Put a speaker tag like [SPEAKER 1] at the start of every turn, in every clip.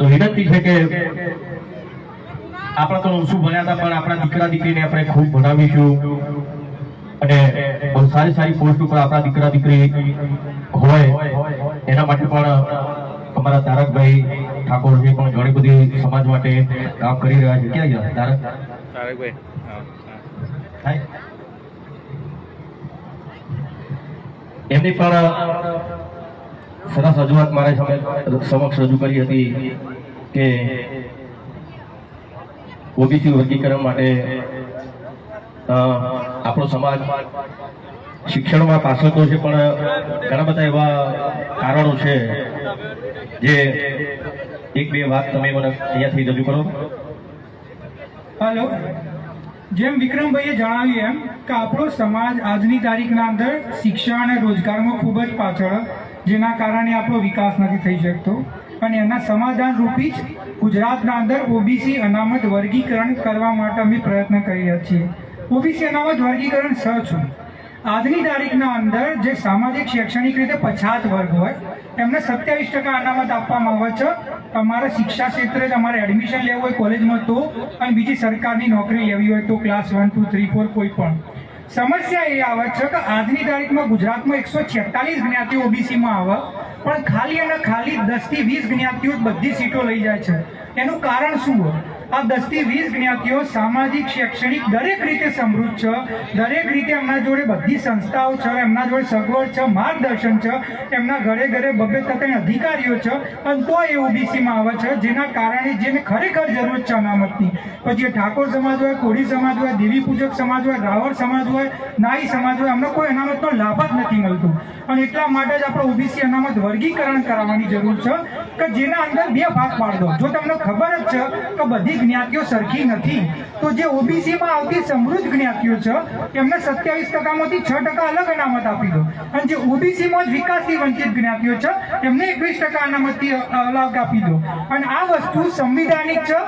[SPEAKER 1] તો વિનંતી છે કે આપણે તો શું ભણ્યા હતા પણ આપણા દીકરા દીકરીને આપણે ખૂબ ભણાવીશું. અને બહુ સારી સારી પોસ્ટ ઉપર આપણા દીકરા દીકરી હોય એના માટે પણ અમારા તારકભાઈ ઠાકોરજી પણ ઘણી બધી સમાજ માટે કામ કરી રહ્યા છે. ક્યાં ગયા? તારક?
[SPEAKER 2] તારકભાઈ?
[SPEAKER 1] એમની પણ સરસ રજૂઆત મારે સામે સમક્ષ રજૂ કરી હતી. કે ઓબીસી વર્ગીકરણ માટે આપણો સમાજ શિક્ષણમાં પાછળ તો છે, પણ ઘણા બધા એવા કારણો છે, જે એક, બે વાત તમે મને અહીંયાથી રજૂ કરો.
[SPEAKER 3] હલો. જેમ વિક્રમભાઈએ જણાવ્યું એમ કે આપણો સમાજ આજની તારીખના અંદર શિક્ષણ અને રોજગારમાં ખૂબ જ પાછળ, જેના કારણે આપણો વિકાસ નથી થઈ શકતો. અને એના સમાધાન રૂપી જ ગુજરાતના અંદર ઓબીસી અનામત વર્ગીકરણ કરવા માટે અમે પ્રયત્ન કરી રહ્યા છીએ ઓબીસી અનામત વર્ગીકરણ સ છું. આજની તારીખના અંદર જે સામાજિક, શૈક્ષણિક રીતે પછાત વર્ગ હોય, એમને સત્યાવીસ ટકા અનામત આપવામાં આવે છે. તમારે શિક્ષા ક્ષેત્રે તમારે એડમિશન લેવું હોય કોલેજમાં તો, અને બીજી સરકારની નોકરી લેવી હોય તો class one two three four કોઈ પણ. સમસ્યા એ આવે છે કે આજની તારીખમાં ગુજરાતમાં એકસો છેતાલીસ જ્ઞાતિઓ ઓબીસીમાં આવે, પણ ખાલી અને ખાલી દસથી વીસ જ્ઞાતિઓ બધી સીટો લઈ જાય છે. એનું કારણ શું હોય? આ દસથી વીસ જ્ઞાતિઓ સામાજિક, શૈક્ષણિક, દરેક રીતે સમૃદ્ધ છે. દરેક રીતે એમના જોડે બધી સંસ્થાઓ છે, એમના જોડે સગવડ છે, માર્ગદર્શન છે. એમના ઘરે ઘરે બબે તત્ણ અધિકારીઓ છે. અને તો એ ઓબીસીમાં આવે છે, જેના કારણે જેને ખરેખર જરૂર છે અનામતની. પછી ઠાકોર સમાજ હોય, કોળી સમાજ હોય, દેવી પૂજક સમાજ હોય રાવળ સમાજ હોય, નાઈ સમાજ હોય અમને કોઈ અનામતનો લાભ જ નથી મળતો. અને એટલા માટે જ આપણે ઓબીસી અનામત વર્ગીકરણ કરાવવાની જરૂર છે. કે જેના અંદર બે ભાગ પાડ. દો જો તમને ખબર જ છે કે બધી જ્ઞાતિઓ સરખી નથી, તો જે ઓબીસીમાં આવતી સમૃદ્ધ જ્ઞાતિઓ છે એમને સત્યાવીસ ટકામાંથી છ ટકા અલગ અનામત આપી દો. અને જે ઓબીસીમાં જ વિકાસથી વંચિત જ્ઞાતિઓ છે એમને એકવીસ ટકા અનામતથી અલગ આપી દો. અને આ વસ્તુ સંવિધાનિક છે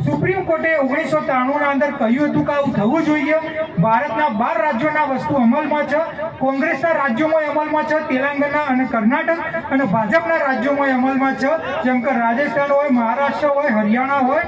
[SPEAKER 3] સુપ્રીમ કોર્ટે ઓગણીસો ત્રાણું ના અંદર કહ્યું હતું કે આવું થવું જોઈએ. ભારતના બાર રાજ્યોના વસ્તુ અમલમાં છે. કોંગ્રેસના રાજ્યોમાં અમલમાં છે. તેલંગાના અને કર્ણાટક અને ભાજપના રાજ્યોમાં અમલમાં છે. જેમ કે રાજસ્થાન હોય, મહારાષ્ટ્ર હોય, હરિયાણા હોય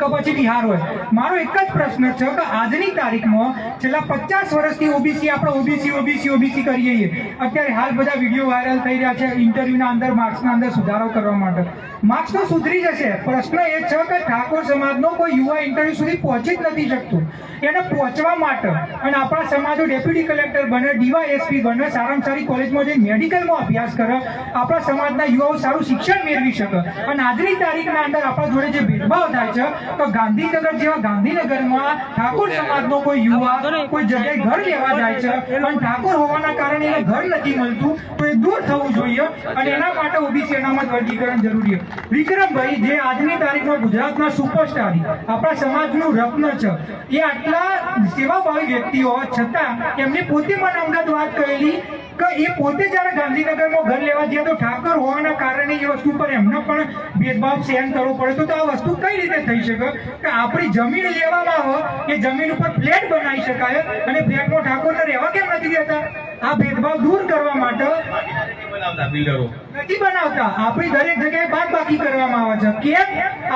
[SPEAKER 3] કે બિહાર હોય. મારો એક જ પ્રશ્ન છે કે આજની તારીખમાં છેલ્લા પચાસ વર્ષથી ઓબીસી આપણે ઓબીસી ઓબીસી ઓબીસી કરીએ છીએ. અત્યારે હાલ બધા વીડિયો વાયરલ થઈ રહ્યા છે ઇન્ટરવ્યુના અંદર, માર્ક્સના અંદર સુધારો કરવા માટે. માર્ક્સ તો સુધરી જશે. પ્રશ્ન એ છે કે ઠાકોર સમાજનો કોઈ યુવા ઇન્ટરવ્યુ સુધી પહોંચી જ નથી શકતું. એને પહોંચવા માટે અને આપણા સમાજો ડેપ્યુટી કલેક્ટર બને, ડીવાયએસપી બને, સારામાં સારી કોલેજમાં જે મેડિકલમાં અભ્યાસ કરે, આપણા સમાજના યુવાઓ સારું શિક્ષણ મેળવી શકે. અને આજની તારીખના અંદર આપણા જોડે જે ભેદભાવ થાય છે તો ગાંધીનગર જેવા ગાંધીનગરમાં ઠાકોર સમાજનો કોઈ યુવા, કોઈ જગ્યાએ ઘર લેવા જાય છે. અને ઠાકોર હોવાના કારણે એને ઘર નથી મળતું, તો એ દૂર થવું જોઈએ અને એના માટે ઓબીસી અનામત વર્ગીકરણ જરૂરી વિક્રમભાઈ, જે આજની તારીખમાં ગુજરાતના સુપરસ્ટાર, આપણા સમાજનું રત્ન છે, એ આટલા સેવાભાવી વ્યક્તિઓ છતાં એમની પોતે પણ અમદાવાદ વાત કરેલી કે એ પોતે જ્યારે ગાંધીનગરમાં ઘર લેવા ગયા તો ઠાકર હોવાના કારણે એ વસ્તુ પર એમને પણ ભેદભાવ સહન કરવો પડે તો આ વસ્તુ કઈ રીતે થઈ શકે? કે આપણી જમીન લેવામાં આવે, એ જમીન ઉપર ફ્લેટ બનાવી શકાય અને ફ્લેટમાં ઠાકોરને રહેવા કેમ નથી દેતા? આ ભેદભાવ દૂર કરવા માટે
[SPEAKER 2] બનાવતા બિલ્ડરો?
[SPEAKER 3] નથી બનાવતા. આપણી દરેક જગ્યાએ બાદ બાકી કરવામાં આવે છે. કેમ?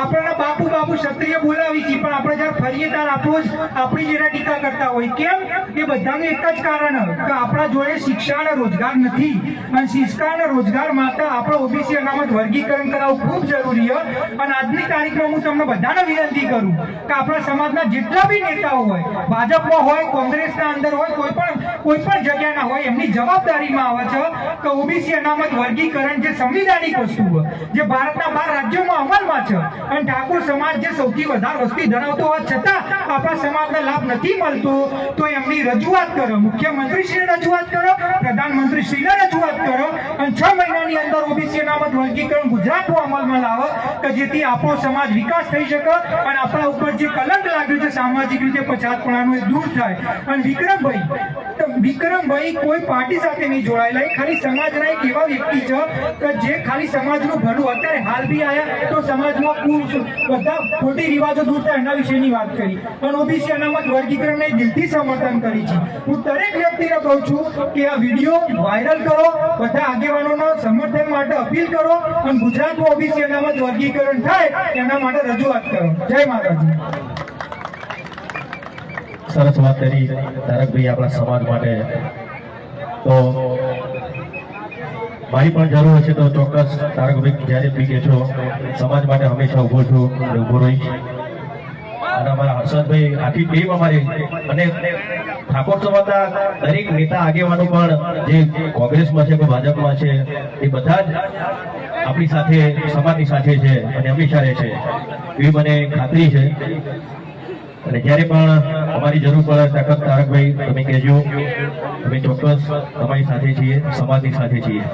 [SPEAKER 3] આપણા બાપુ બાપુ ક્ષત્રિય બોલાવી છે, પણ આપણે જ્યારે ફરીએ ત્યારે આપણો જ આપણી જેના ટીકા કરતા હોય. કેમ? એ બધાનું એક જ કારણ કે આપણા જોડે શિક્ષા રોજગાર નથી. અને શિક્ષા રોજગાર માટે આપણે ઓબીસી અનામત વર્ગીકરણ કરાવવું ખૂબ જરૂરી છે. અને આજની તારીખમાં હું તમને બધાને વિનંતી કરું કે આપણા સમાજના જેટલા બી નેતાઓ હોય, ભાજપમાં હોય, કોંગ્રેસના અંદર હોય, કોઈ પણ કોઈ પણ જગ્યાના હોય, એમની જવાબદારીમાં આવે છે કે ઓબીસી અનામત વર્ગીકરણ જે સંવિધાનિક વસ્તુ જે ભારતના બાર રાજ્યોમાં અમલમાં છે. અને ઠાકોર સમાજ જે સૌથી વધારે વસ્તી ધરાવતો હોવા છતાં આપણા સમાજને લાભ નથી મળતો, તો એમની રજૂઆત કરો. મુખ્યમંત્રીશ્રીને રજૂઆત કરો, પ્રધાનમંત્રીશ્રીને રજૂઆત કરો, અને છ મહિનાની અંદર ઓબીસી અનામત વર્ગીકરણ ગુજરાતમાં અમલમાં લાવો, કે જેથી આપણો સમાજ વિકાસ થઈ શકે અને આપણા ઉપર જે કલંક લાગ્યું છે સામાજિક રીતે પછાતપણાનું એ દૂર થાય. અને વિક્રમભાઈ વિક્રમભાઈ કોઈ પાર્ટી સાથે નહીં જોડાયેલા. ખાલી સમાજના એક એવા વ્યક્તિ છે કે જે ખાલી સમાજનું ભલું. અત્યારે હાલ બી આવ્યા તો સમાજમાં બધા ખોટી રિવાજો દૂર થાય એના વિશેની વાત કરી. પણ ઓબીસી અનામત વર્ગીકરણને દિલથી સમર્થન કરી છે. હું દરેક વ્યક્તિને કહું છું કે આ વીડિયો વાયરલ કરો, બધા આગેવાનોના સમર્થન માટે અપીલ કરો અને ગુજરાતમાં ઓબીસી અનામત વર્ગીકરણ થાય એના માટે રજૂઆત કરો. જય માતાજી.
[SPEAKER 1] સરસ વાત કરી. તારકભાઈ આપણા સમાજ માટે. તો મારી પણ જરૂર હશે તો ચોક્કસ તારકભાઈ જ્યારે બી કહેશો સમાજ માટે હંમેશા ઊભો છું અને ઊભો રહીશ. અને અમારા હર્ષદભાઈ આખી ટીમ અમારી અને ઠાકોર સમાજના દરેક નેતા આગેવાનો પણ જે કોંગ્રેસમાં છે કે ભાજપમાં છે, એ બધા જ આપણી સાથે, સમાજની સાથે છે અને હંમેશા રહે છે. એવી મને ખાતરી છે. અને જ્યારે પણ અમારી જરૂર પડે તાકત તારકભાઈ, તમે કહેજો. અમે ચોક્કસ તમારી સાથે છીએ, સમાજની સાથે છીએ.